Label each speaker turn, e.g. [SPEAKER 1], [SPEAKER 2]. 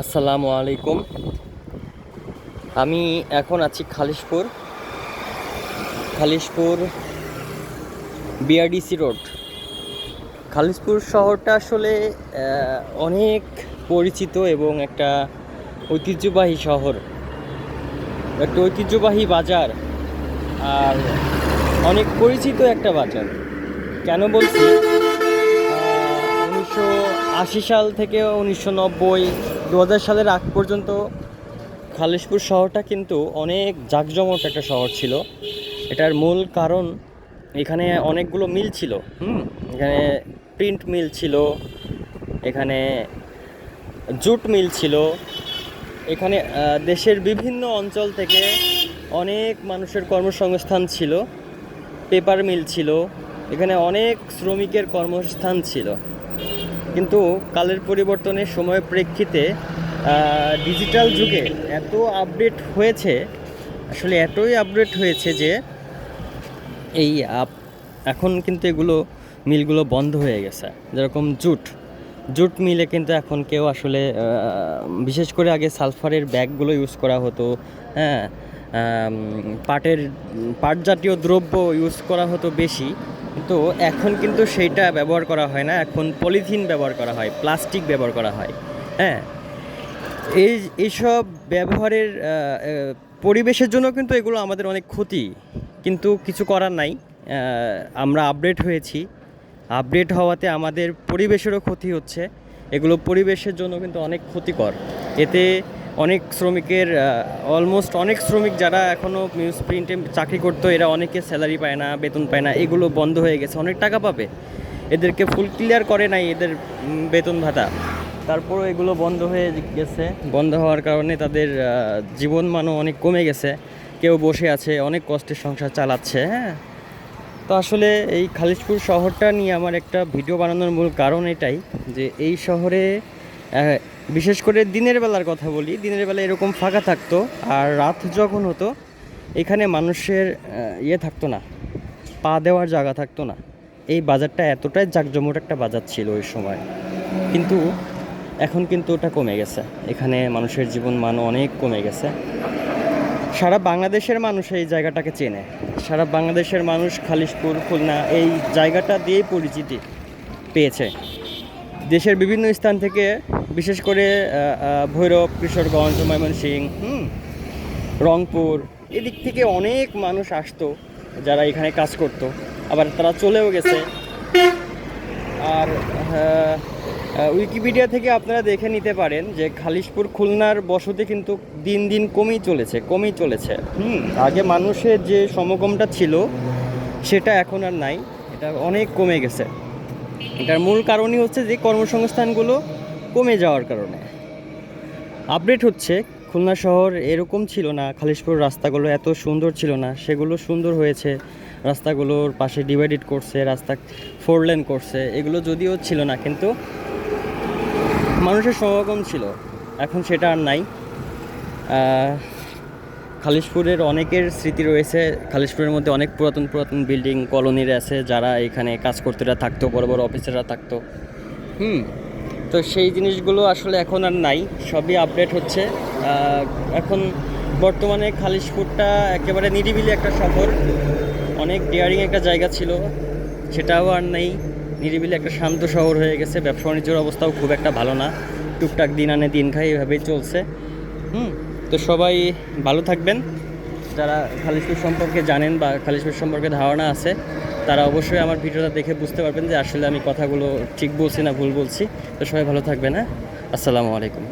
[SPEAKER 1] আসসালামু আলাইকুম। আমি এখন আছি খালিশপুর খালিশপুর বিআরডিসি রোড। খালিশপুর শহরটা আসলে অনেক পরিচিত এবং একটা ঐতিহ্যবাহী শহর। একটা ঐতিহ্যবাহী বাজার আর অনেক পরিচিত একটা বাজার। কেন বলছি? উনিশশো আশি সাল থেকে উনিশশো নব্বই দু হাজার সালের আগ পর্যন্ত খালিশপুর শহরটা কিন্তু অনেক জাঁকজমক একটা শহর ছিল। এটার মূল কারণ এখানে অনেকগুলো মিল ছিল, হুম? এখানে প্রিন্ট মিল ছিল, এখানে জুট মিল ছিল, এখানে দেশের বিভিন্ন অঞ্চল থেকে অনেক মানুষের কর্মসংস্থান ছিল পেপার মিল ছিল, এখানে অনেক শ্রমিকের কর্মস্থান ছিল। কিন্তু কালের পরিবর্তনের সময়ের প্রেক্ষিতে ডিজিটাল যুগে এত আপডেট হয়েছে, আসলে এতই আপডেট হয়েছে যে এই আপ- এখন কিন্তু এগুলো, মিলগুলো বন্ধ হয়ে গেছে। যেরকম জুট জুট মিলে কিন্তু এখন কেউ আসলে বিশেষ করে আগে সালফারের ব্যাগগুলো ইউজ করা হতো হ্যাঁ পাটের, পাট জাতীয় দ্রব্য ইউজ করা হতো বেশি। কিন্তু এখন কিন্তু সেইটা ব্যবহার করা হয় না। এখন পলিথিন ব্যবহার করা হয়, প্লাস্টিক ব্যবহার করা হয়। হ্যাঁ? এই, এইসব ব্যবহারের পরিবেশের জন্য কিন্তু এগুলো আমাদের অনেক ক্ষতি। কিন্তু কিছু করার নাই। আমরা আপডেট হয়েছি। আপডেট হওয়াতে আমাদের পরিবেশেরও ক্ষতি হচ্ছে। এগুলো পরিবেশের জন্য কিন্তু অনেক ক্ষতিকর। এতে অনেক শ্রমিকের অলমোস্ট অনেক শ্রমিক যারা এখনও নিউজ প্রিন্টে চাকরি করতো এরা অনেকে স্যালারি পায় না বেতন পায় না এগুলো বন্ধ হয়ে গেছে অনেক টাকা পাবে। এদেরকে ফুল ক্লিয়ার করে নাই এদের বেতন ভাতা। তারপরও এগুলো বন্ধ হয়ে গেছে। বন্ধ হওয়ার কারণে তাদের আহ, জীবনমানও অনেক কমে গেছে। কেউ বসে আছে অনেক কষ্টের সংসার চালাচ্ছে হ্যাঁ? তো আসলে এই খালিশপুর শহরটা নিয়ে আমার একটা ভিডিও বানানোর মূল কারণ এটাই যে এই শহরে বিশেষ করে দিনের বেলার কথা বলি, দিনের বেলা এরকম ফাঁকা থাকতো আর রাত যখন হতো, এখানে মানুষের ইয়ে থাকতো না, পা দেওয়ার জায়গা থাকতো না। এই বাজারটা এতটাই জাঁকজমট একটা বাজার ছিল ওই সময়। কিন্তু এখন কিন্তু ওটা কমে গেছে। এখানে মানুষের জীবন মান অনেক কমে গেছে। সারা বাংলাদেশের মানুষ এই জায়গাটাকে চেনে। সারা বাংলাদেশের মানুষ খালিশপুর, খুলনা এই জায়গাটা দিয়েই পরিচিতি পেয়েছে। দেশের বিভিন্ন স্থান থেকে বিশেষ করে ভৈরব, কিশোরগঞ্জ, ময়মনসিংহ, হুম, রংপুর, এদিক থেকে অনেক মানুষ আসতো যারা এখানে কাজ করতো। আবার তারা চলেও গেছে। আর উইকিপিডিয়া থেকে আপনারা দেখে নিতে পারেন যে খালিশপুর, খুলনার বসতি কিন্তু দিন দিন কমেই চলেছে কমেই চলেছে। হুম, আগে মানুষের যে সমগমটা ছিল, সেটা এখন আর নাই। এটা অনেক কমে গেছে। এটার মূল কারণই হচ্ছে যে কর্মসংস্থানগুলো কমে যাওয়ার কারণে। আপডেট হচ্ছে, খুলনা শহর এরকম ছিল না, খালিশপুর রাস্তাগুলো এত সুন্দর ছিল না, সেগুলো সুন্দর হয়েছে। রাস্তাগুলোর পাশে ডিভাইডেড করছে, রাস্তা ফোর লেন করছে, এগুলো যদিও ছিল না, কিন্তু মানুষের সমাগম ছিল। এখন সেটা আর নাই। খালিশপুরের অনেকের স্মৃতি রয়েছে, খালিশপুরের মধ্যে অনেক পুরাতন পুরাতন বিল্ডিং কলোনির আছে, যারা এখানে কাজ করতেরা থাকতো, বড় বড় অফিসাররা থাকতো। হুম তো সেই জিনিসগুলো আসলে এখন আর নাই, সবই আপডেট হচ্ছে। এখন বর্তমানে খালিশপুরটা একেবারে নিরিবিলি একটা শহর। অনেক ডেয়ারিং একটা জায়গা ছিল, সেটাও আর নেই। নিরিবিলি একটা শান্ত শহর হয়ে গেছে, ব্যবসা বাণিজ্যের অবস্থাও খুব একটা ভালো না। টুকটাক দিন আনে দিন খাই এভাবেই চলছে। হুম, তো সবাই ভালো থাকবেন। যারা খালিশপুর সম্পর্কে জানেন বা খালিশপুর সম্পর্কে ধারণা আছে তারা অবশ্যই আমার ভিডিওটা দেখে বুঝতে পারবেন যে আসলে আমি কথাগুলো ঠিক বলছি না ভুল বলছি। তো সবাই ভালো থাকবে না আসসালামু আলাইকুম।